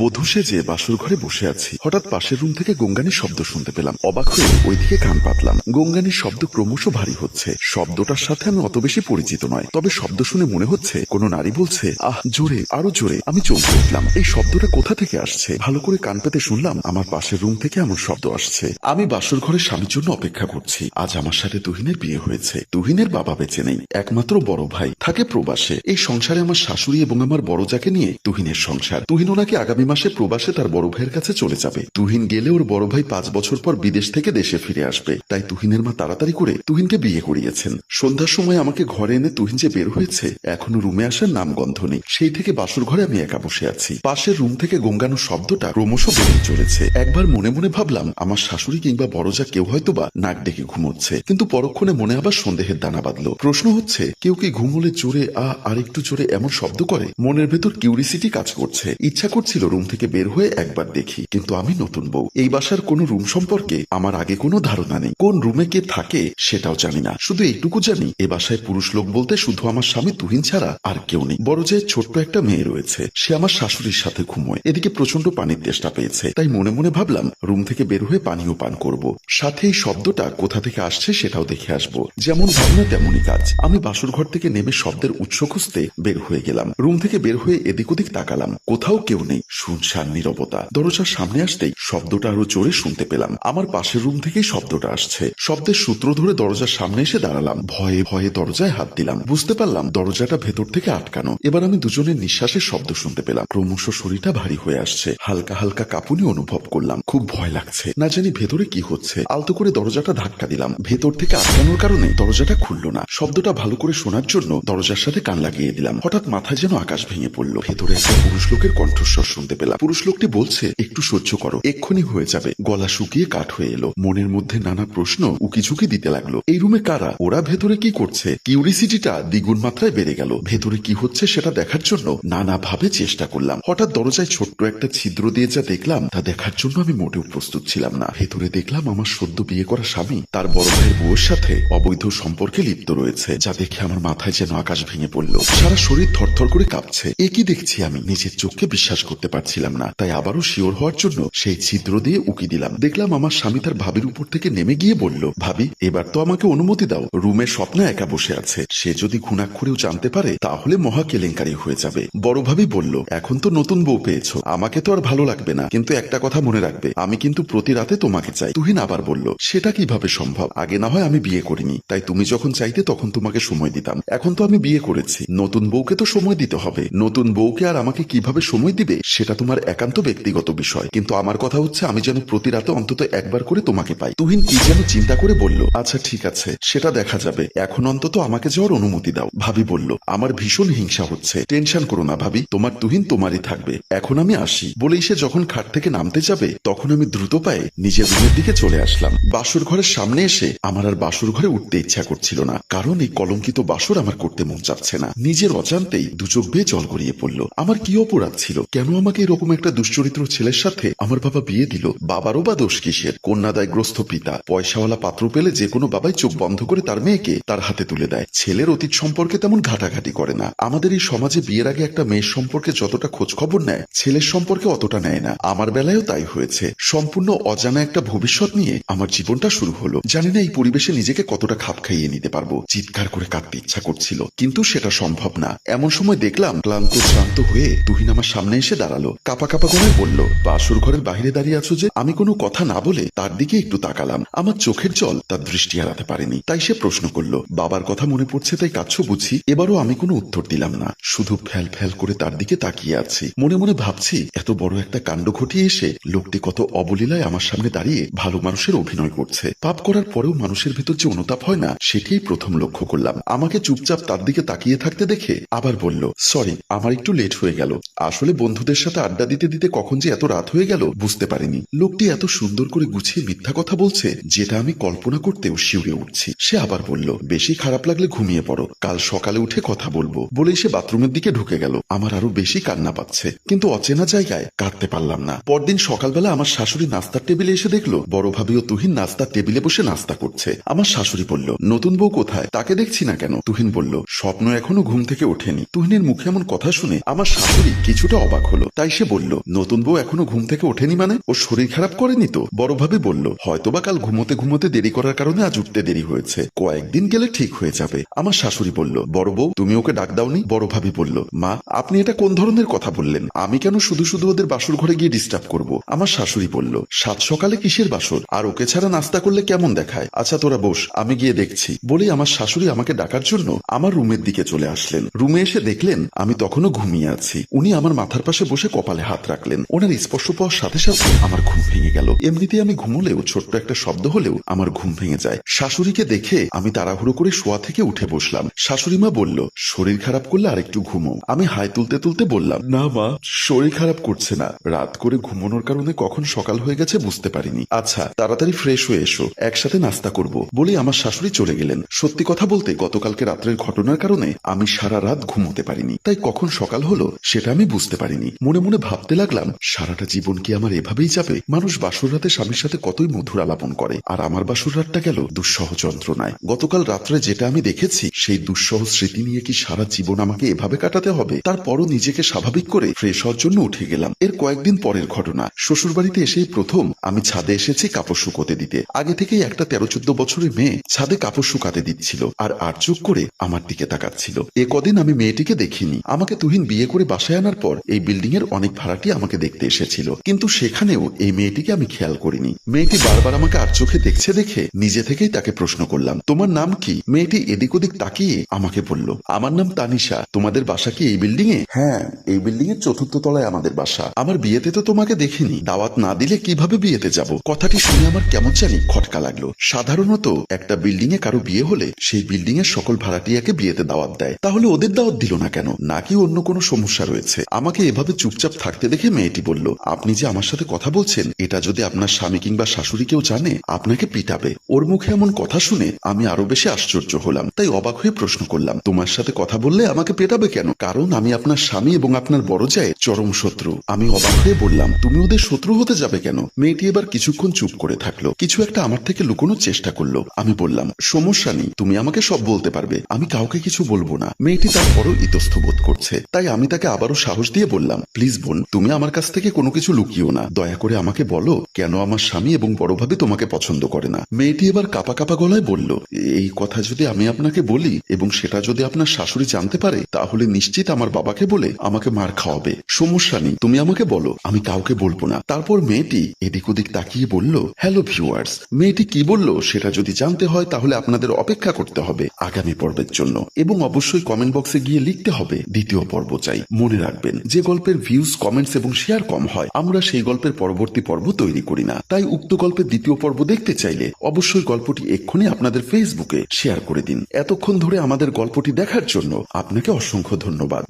বধূ সেজে বাসুর ঘরে বসে আছি। হঠাৎ পাশের রুম থেকে গঙ্গানির শব্দ শুনতে পেলাম। অবাক হয়ে ওইদিকে কান পাতলাম। গঙ্গানির শব্দ ক্রমশ ভারী হচ্ছে। শব্দটার সাথে আমি অত বেশি পরিচিত নয়। তবে শব্দ শুনে মনে হচ্ছে কোনো নারী বলছে, আহ, জোরে, আরও জোরে, আমি চমকে উঠলাম। এই শব্দটা কোথা থেকে আসছে? ভালো করে কান পেতে শুনলাম আমার পাশের রুম থেকে এমন শব্দ আসছে। আমি বাসুর ঘরে স্বামীর জন্য অপেক্ষা করছি। আজ আমার সাথে তুহিনের বিয়ে হয়েছে। তুহিনের বাবা বেঁচে নেই। একমাত্র বড় ভাই। থাকে প্রবাসে। এই সংসারে আমার শাশুড়ি এবং আমার বড় যাকে নিয়ে তুহিনের সংসার। তুহিন ওনাকে আগামী মাসে প্রবাসে তার বড় ভাইয়ের কাছে চলে যাবে। তুহিন গেলে ওর বড় ভাই পাঁচ বছর পর বিদেশ থেকে দেশে ফিরে আসবে। তাই তুহিনের মা তাড়াতাড়ি করে তুহিনকে বিয়ে করিয়েছেন। সন্ধ্যার সময় আমাকে ঘরে এনে তুহিন যে বের হয়েছে, এখনও রুমে আসার নাম গন্ধ নেই। সেই থেকে বাসুর ঘরে আমি একা বসে আছি। পাশের রুম থেকে গঙ্গানোর শব্দটা ক্রমশ বেড়ে চলেছে। একবার মনে মনে ভাবলাম, আমার শাশুড়ি কিংবা বড় যা কেউ হয়তো বা নাক ডেকে ঘুমোচ্ছে। কিন্তু পরক্ষণে মনে আবার সন্দেহের দানা বাঁধলো। প্রশ্ন হচ্ছে, কেউ কি ঘুমলে জোরে আ আর একটু জোরে এমন শব্দ করে? মনের ভেতর কিউরিসিটি কাজ করছে। ইচ্ছা করছিল রুম থেকে বের হয়ে একবার দেখি, কিন্তু আমি নতুন বউ। এই বাসার কোনো রুম সম্পর্কে আমার আগে কোনো ধারণা নেই। কোন রুমে কে থাকে সেটাও জানি না। শুধু এইটুকু জানি, এ বাসায় পুরুষ লোক বলতে শুধু আমার স্বামী তুহিন ছাড়া আর কেউ নেই। বড় যে ছোট্ট একটা মেয়ে রয়েছে, সে আমার শাশুড়ির সাথে ঘুমোয়। এদিকে প্রচণ্ড পানির তেষ্টা পেয়েছে, তাই মনে মনে ভাবলাম, রুম থেকে বের হয়ে পানীয় পান করব। সাথে এই শব্দটা কোথা থেকে আসছে সেটাও দেখে আসব। যেমন ভাবনা তেমনই কাজ। আমি বাসুর ঘর থেকে নেমে শব্দের উৎস খুঁজতে বের হয়ে গেলাম। রুম থেকে বের হয়ে এদিক ওদিক তাকালাম। কোথাও কেউ নেই। শুনশান নীরবতা। দরজার সামনে আসতেই শব্দটা আরও জোরে শুনতে পেলাম। আমার পাশের রুম থেকেই শব্দটা আসছে। শব্দের সূত্র ধরে দরজার সামনে এসে দাঁড়ালাম। ভয়ে ভয়ে দরজায় হাত দিলাম। বুঝতে পারলাম দরজাটা ভেতর থেকে আটকানো। এবার আমি দুজনের নিঃশ্বাসের শব্দ শুনতে পেলাম। ক্রমশ শরীরটা ভারী হয়ে আসছে। হালকা হালকা কাঁপুনি অনুভব করলাম। খুব ভয় লাগছে। না জানি ভেতরে কি হচ্ছে। আলতো করে দরজাটা ধাক্কা দিলাম। ভেতর থেকে আটকানোর কারণে দরজাটা খুলল না। শব্দটা ভালো করে শোনার জন্য দরজার সাথে কান লাগিয়ে দিলাম। হঠাৎ মাথায় যেন আকাশ ভেঙে পড়ল। ভেতরে একটা পুরুষ লোকের কণ্ঠস্বর শুনতে পেলাম। পুরুষ লোকটি বলছে, একটু সহ্য করো, এক্ষুনি হয়ে যাবে। গলা শুকিয়ে কাঠ হয়ে এলো। মনের মধ্যে নানা প্রশ্ন, উকিঝুঁকি দিতে লাগল। এই রুমে কারা? ওরা ভেতরে কি করছে? কিউরিসিটিটা দ্বিগুণ মাত্রায় বেড়ে গেল। ভেতরে কি হচ্ছে সেটা দেখার জন্য নানা ভাবে চেষ্টা করলাম। হঠাৎ দরজায় ছোট্ট একটা ছিদ্র দিয়ে যা দেখলাম, তা দেখার জন্য আমি মোটেও প্রস্তুত ছিলাম না। ভেতরে দেখলাম আমার সদ্য বিয়ে করা স্বামী, তার বড় ভাইয়ের বউয়ের সাথে অবৈধ সম্পর্কে লিপ্ত রয়েছে, যা দেখে আমার মাথায় যেন আকাশ ভেঙে পড়ল। সারা শরীর থরথর করে কাঁপছে। এ কি দেখছি আমি? নিজের চোখকে বিশ্বাস করতে পারছিলাম না। তাই আবারও শিওর হওয়ার জন্য সেই ছিদ্র দিয়ে উকি দিলাম। দেখলাম আমার স্বামী তার ভাবির উপর থেকে নেমে গিয়ে বলল, ভাবি, এবার তো আমাকে অনুমতি দাও। রুমের স্বপ্নে একা বসে আছে। সে যদি ঘুণাক্ষরেও জানতে পারে, তাহলে মহা কেলেঙ্কারি হয়ে যাবে। বড় ভাবি বলল, এখন তো নতুন বউ পেয়েছ। আমাকে তো আর ভালো লাগবে না। কিন্তু একটা কথা মনে রাখবে, আমি কিন্তু প্রতি রাতে তোমাকে চাই। তুহিন আবার বলল, সেটা কীভাবে সম্ভব? আগে না হয় আমি বিয়ে করিনি। তাই তুমি যখন চাইতে তখন তোমাকে সময় দিতাম। এখন তো আমি বিয়ে করেছি। নতুন বউকে তো সময় দিতে হবে। নতুন বউকে আর আমাকে কীভাবে সময় দিবে, সেটা তোমার একান্ত ব্যক্তিগত বিষয়। কিন্তু আমার কথা হচ্ছে, আমি যেন প্রতি রাতে অন্তত একবার করে তোমাকে পাই। তুহিন কি যেন চিন্তা করে বলল আচ্ছা ঠিক আছে, সেটা দেখা যাবে। এখন অন্তত আমাকে যাওয়ার অনুমতি দাও। ভাবি বলল, আমার ভীষণ হিংসা হচ্ছে। টেনশন করো না ভাবি, তোমার তুহিন তোমারই থাকবে। এখন আমি আসি। বলেই সে যখন খাট থেকে নামতে যাবে, তখন আমি দ্রুত পায়ে নিজের রুমের দিকে চলে আসলাম। বাসুর ঘরের সামনে এসে আমার আর বাসুর ঘরে উঠতে ইচ্ছা করছিল না, কারণ এই কলঙ্কিত বাসর আমার করতে মন চাচ্ছে না। নিজের অজান্তেই দুচোখ বেয়ে জল গড়িয়ে পড়ল। আমার কি অপরাধ ছিল? কেন আমাকে এরকম একটা দুশ্চরিত্র ছেলের সাথে আমার বাবা বিয়ে দিল? বাবারও বা দোষ কিসের? কন্যাদায়গ্রস্ত পিতা। পয়সাওয়ালা পাত্র পেলে যে কোনো বাবাই চোখ বন্ধ করে তার মেয়েকে তার হাতে তুলে দেয়। ছেলের অতীত সম্পর্কে তেমন ঘাটাঘাটি করে না। আমাদের এই সমাজে বিয়ের আগে একটা মেয়ের সম্পর্কে যতটা খোঁজ খবর নেয়, ছেলের সম্পর্কে অতটা নেয় না। আমার বেলায়ও তাই হয়েছে। সম্পূর্ণ অজানা একটা ভবিষ্যৎ নিয়ে আমার জীবনটা শুরু হলো। জানি না এই পরিবেশে নিজেকে কতটা খাপ খাইয়ে নিতে পারব। চিৎকার করে কাঁদতে ইচ্ছা করছিল। কিন্তু সেটা সম্ভব না। এমন সময় দেখলাম ক্লান্ত, শ্রান্ত হয়ে তুহিন আমার সামনে এসে দাঁড়াল। কাপা কাপা গলায় বলল বাসুর ঘরের বাইরে দাঁড়িয়ে আছো যে? আমি কোনো কথা না বলে তার দিকে একটু তাকালাম। আমার চোখের জল তার দৃষ্টি এড়াতে পারেনি। তাই সে প্রশ্ন করল, বাবার কথা মনে পড়ছে তাই কাচ্ছ বুঝি? এবারও আমি কোনো উত্তর দিলাম না। শুধু ফ্যাল ফ্যাল করে তার দিকে তাকিয়ে আছি। মনে মনে ভাবছি, এত বড় একটা কাণ্ড ঘটিয়ে এসে লোকটি কত অবলীলায় আমার সামনে দাঁড়িয়ে ভালো মানুষের অভিনয় করছে। পাপ করার পরেও মানুষের ভেতর যে অনুতাপ হয় না, সেটিই প্রথম লক্ষ্য করলাম। আমাকে চুপচাপ তার দিকে তাকিয়ে থাকতে দেখে আবার বলল, সরি, আমার একটু লেট হয়ে গেল। আসলে বন্ধুদের সাথে আড্ডা দিতে দিতে কখন যে এত রাত হয়ে গেল, বুঝতে পারিনি। লোকটি এত সুন্দর করে গুছিয়ে মিথ্যা কথা বলছে, যেটা আমি কল্পনা করতেও শিউরে উঠছি। সে আবার বলল, বেশি খারাপ লাগলে ঘুমিয়ে পড়ো, কাল সকালে উঠে কথা বলব। বলেই সে বাথরুমের দিকে ঢুকে গেল। আমার আরও বেশি কান্না পাচ্ছে। কিন্তু অচেনা জায়গায় কাঁদতে পারলাম না। পরদিন সকালবেলা আমার শাশুড়ি নাস্তার টেবিলে এসে দেখল, বড় ভাবি ও তুহিন নাস্তার টেবিলে বসে নাস্তা করছে। আমার শাশুড়ি বলল, নতুন বউ কোথায়? তাকে দেখছি না কেন? তুহিন বলল, স্বপ্ন এখনও ঘুম থেকে ওঠেনি। তুহিনের মুখে এমন কথা শুনে আমার শাশুড়ি কিছুটা অবাক হলো। তাই তাই সে বলল, নতুন বউ এখনও ঘুম থেকে ওঠেনি মানে? ও শরীর খারাপ করেনি তো? বড় ভাবি বলল, হয়তোবা কাল ঘুমোতে ঘুমোতে দেরি করার কারণে আজ উঠতে দেরি হয়েছে। কয়েকদিন গেলে ঠিক হয়ে যাবে। আমার শাশুড়ি বলল, বড় বউ, তুমি ওকে ডাক দাওনি? বড় ভাবি বলল, মা, আপনি এটা কোন ধরনের কথা বললেন? আমি কেন শুধু শুধু ওদের বাসর ঘরে গিয়ে ডিস্টার্ব করব? আমার শাশুড়ি বলল, সাত সকালে কিসের বাসর? আর ওকে ছাড়া নাস্তা করলে কেমন দেখায়? আচ্ছা তোরা বস, আমি গিয়ে দেখছি। বলেই আমার শাশুড়ি আমাকে ডাকার জন্য আমার রুমের দিকে চলে আসলেন। রুমে এসে দেখলেন, আমি তখনও ঘুমিয়ে আছি। উনি আমার মাথার পাশে বসে কপালে হাত রাখলেন। ওনার স্পর্শ পাওয়ার সাথে সাথে আমার ঘুম ভেঙে গেল। এমনিতে আমি ঘুমলেও, ছোট্ট একটা শব্দ হলেও আমার ঘুম ভেঙে যায়। শাশুড়িকে দেখে আমি তাড়াহুড়ো করে শোয়া থেকে উঠে বসলাম। শাশুড়ি মা বলল, শরীর খারাপ করলে আরেকটু ঘুমো। আমি হাই তুলতে তুলতে বললাম, না মা, শরীর খারাপ করছে না। রাত করে ঘুমানোর কারণে কখন সকাল হয়ে গেছে বুঝতে পারিনি। আচ্ছা তাড়াতাড়ি ফ্রেশ হয়ে এসো, একসাথে নাস্তা করব। বলে আমার শাশুড়ি চলে গেলেন। সত্যি কথা বলতে, গতকালকে রাত্রের ঘটনার কারণে আমি সারা রাত ঘুমোতে পারিনি। তাই কখন সকাল হলো, সেটা আমি বুঝতে পারিনি। মনে মনে মনে ভাবতে লাগলাম, সারাটা জীবন কি আমার এভাবেই যাবে? মানুষ বাসর রাতে স্বামীর সাথে কতই মধুর আলাপন করে। আর আমার বাসর রাতটা গেল দুঃসহ যন্ত্রণায়। গতকাল রাত্রে যেটা আমি দেখেছি, সেই দুঃসহ স্মৃতি নিয়ে কি সারা জীবন আমাকে এভাবে কাটাতে হবে? তারপরও নিজেকে স্বাভাবিক করে ফ্রেশ হওয়ার জন্য উঠে গেলাম। এর কয়েকদিন পরের ঘটনা। শ্বশুর বাড়িতে এসেই প্রথম আমি ছাদে এসেছি কাপড় শুকোতে দিতে। আগে থেকেই একটা তেরো চোদ্দ বছরের মেয়ে ছাদে কাপড় শুকাতে দিচ্ছিল আর আর চোখ করে আমার দিকে তাকাচ্ছিল। এ কদিন আমি মেয়েটিকে দেখিনি। আমাকে তুহিন বিয়ে করে বাসায় আনার পর এই বিল্ডিং এর অনেক ভাড়াটি আমাকে দেখতে এসেছিল। কিন্তু সেখানেও এই মেয়েটিকে আমি খেয়াল করিনি। মেয়েটি বারবার আমাকে আর চোখে দেখছে দেখে নিজে থেকেই তাকে প্রশ্ন করলাম, তোমার নাম কি? মেয়েটি এদিক ওদিক তাকিয়ে আমাকে বলল, আমার নাম তানিশা। তোমাদের বাসা কি এই বিল্ডিং এ হ্যাঁ এই বিল্ডিং এর চতুর্থ তলায় আমাদের বাসা। আমার বিয়েতে তো তোমাকে দেখিনি। দাওয়াত না দিলে কীভাবে বিয়েতে যাব? কথাটি শুনে আমার কেমন জানি খটকা লাগল। সাধারণত একটা বিল্ডিং এ কারও বিয়ে হলে সেই বিল্ডিং এর সকল ভাড়াটিয়াকে বিয়েতে দাওয়াত দেয়। তাহলে ওদের দাওয়াত দিল না কেন? নাকি অন্য কোনো সমস্যা রয়েছে? আমাকে এভাবে চুপচাপ থাকতে দেখে মেয়েটি বলল, আপনি যে আমার সাথে কথা বলছেন, এটা যদি আপনার স্বামী কিংবা শাশুড়ি কেউ জানে, আপনাকে পিটাবে। ওর মুখে এমন কথা শুনে আমি আরও বেশি আশ্চর্য হলাম। তাই অবাক হয়ে প্রশ্ন করলাম, তোমার সাথে কথা বললে আমাকে পেটাবে কেন? কারণ আমি আপনার স্বামী এবং আপনার বড় জায়ের চরম শত্রু। আমি অবাক হয়ে বললাম, তুমি ওদের শত্রু হতে যাবে কেন? মেয়েটি এবার কিছুক্ষণ চুপ করে থাকল। কিছু একটা আমার থেকে লুকোনোর চেষ্টা করল। আমি বললাম, সমস্যা নেই, তুমি আমাকে সব বলতে পারবে। আমি কাউকে কিছু বলব না। মেয়েটি তার তারপরও ইতস্থ বোধ করছে। তাই আমি তাকে আবারও সাহস দিয়ে বললাম, প্লিজ বোন, তুমি আমার কাছ থেকে কোনো কিছু লুকিও না। দয়া করে আমাকে বলো, কেন আমার স্বামী এবং বড় ভাবে তোমাকে পছন্দ করে না? মেয়েটি এবার কাপা কাপা গলায় বলল, এই কথা যদি আমি আপনাকে বলি এবং সেটা যদি আপনার শাশুড়ি জানতে পারে, তাহলে নিশ্চিত আমার বাবাকে বলে আমাকে মার খাওয়াবে। সমস্যা নেই, তুমি আমাকে বলো, আমি কাউকে বলব না। তারপর মেয়েটি এদিক ওদিক তাকিয়ে বলল, হ্যালো ভিউয়ার্স, মেয়েটি কি বলল? সেটা যদি জানতে হয়, তাহলে আপনাদের অপেক্ষা করতে হবে আগামী পর্বের জন্য এবং অবশ্যই কমেন্ট বক্সে গিয়ে লিখতে হবে। দ্বিতীয় পর্ব চাই, মনে রাখবেন, যে গল্পের ভিউজ কমেন্টস এবং শেয়ার কম হয়। আমরা সেই গল্পের পরবর্তী পর্ব তৈরি করি না। তাই উক্ত গল্পের দ্বিতীয় পর্ব দেখতে চাইলে অবশ্যই গল্পটি এক্ষুনি আপনাদের ফেসবুকে শেয়ার করে দিন। এতক্ষণ ধরে আমাদের গল্পটি দেখার জন্য আপনাকে অসংখ্য ধন্যবাদ।